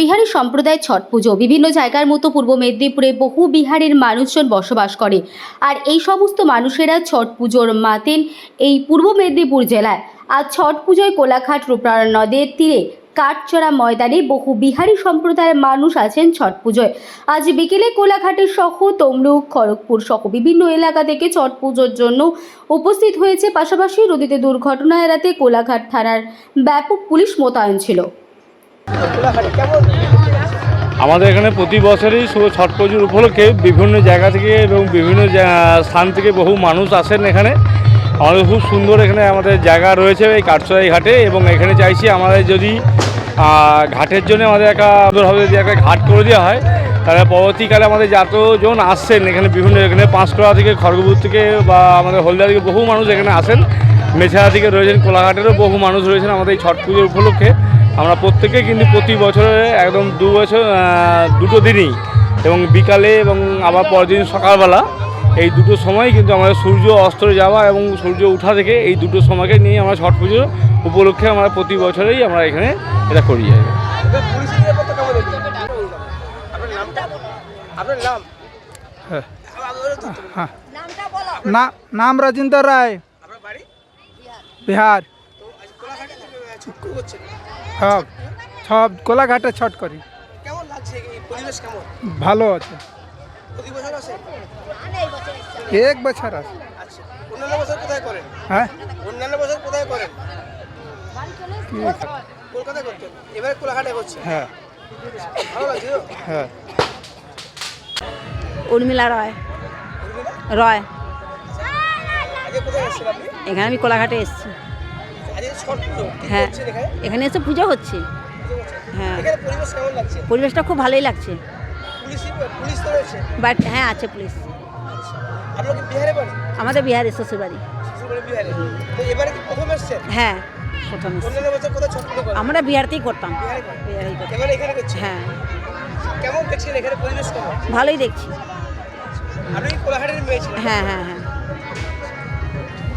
বিহারি সম্প্রদায় ছট পুজো। বিভিন্ন জায়গার মতো পূর্ব মেদিনীপুরে বহু বিহারের মানুষজন বসবাস করে। আর এই সমস্ত মানুষেরা ছট পুজোর মাতেন এই পূর্ব মেদিনীপুর জেলায়। আজ ছট পুজোয় কোলাঘাট রূপনারায়ণ নদের তীরে, কাঠচড়া ময়দানে বহু বিহারি সম্প্রদায়ের মানুষ আছেন ছট পুজোয়। আজ বিকেলে কোলাঘাটের সহ তমলুক, খড়গপুর সহ বিভিন্ন এলাকা থেকে ছট পুজোর জন্য উপস্থিত হয়েছে। পাশাপাশি নদীতে দুর্ঘটনা এড়াতে কোলাঘাট থানার ব্যাপক পুলিশ মোতায়েন ছিল। আমাদের এখানে প্রতি বছরই ছট পুজোর উপলক্ষে বিভিন্ন জায়গা থেকে এবং বিভিন্ন স্থান থেকে বহু মানুষ আসেন এখানে। আমাদের খুব সুন্দর এখানে আমাদের জায়গা রয়েছে এই কাঠচড়াই ঘাটে এবং এখানে চাইছি আমাদের যদি ঘাটের জন্য আমাদের একটা সুন্দরভাবে যদি একটা ঘাট করে দেওয়া হয়, তাহলে পরবর্তীকালে আমাদের যতজন আসছেন। এখানে বিভিন্ন এখানে পাঁশকুড়া থেকে, খড়গপুর থেকে বা আমাদের হলদিয়া থেকে বহু মানুষ এখানে আসেন। মেছাড়া থেকে রয়েছেন, কোলাঘাটেরও বহু মানুষ রয়েছেন আমাদের এই ছট পুজোর উপলক্ষে। আমরা প্রত্যেকে কিন্তু প্রতি বছরে একদম দু বছর দুটো দিনই এবং বিকালে এবং আবার পরের দিন সকালবেলা এই দুটো সময় কিন্তু আমাদের সূর্য অস্ত যাওয়া এবং সূর্য উঠা থেকে এই দুটো সময়কে নিয়ে আমরা ছট পুজো উপলক্ষে আমরা প্রতি বছরেই আমরা এখানে এটা করি হ্যাঁ। হ্যাঁ। না নাম রাজেন্দ্র রায়। বিহার। সব সব কোলাঘাটে ছট করি। কেমন লাগছে? পরিবেশ কেমন? ভালো আছে। প্রতি বছর আসে? এক বছর আছে। আচ্ছা অন্যান্য বছর কোথায় করেন? হ্যাঁ? অন্যান্য বছর কোথায় করেন? কলকাতায় করতেন এবারে কোলাঘাটে করছে হ্যাঁ। ভালো লাগছে হ্যাঁ। উর্মিলা রয়? রয়। আপনি? এখানে আমি কোলাঘাটে এসেছি। হ্যাঁ। এখানে? এসে পুজো হচ্ছে। হ্যাঁ। পরিবেশটা খুব ভালোই লাগছে। বাট হ্যাঁ আছে পুলিশ। বাড়ি? আমাদের বিহারে প্রথম এসেছেন? হ্যাঁ প্রথম আমরা বিহারতেই করতাম। হ্যাঁ। ভালোই দেখছি। ছিলেন? হ্যাঁ হ্যাঁ হ্যাঁ।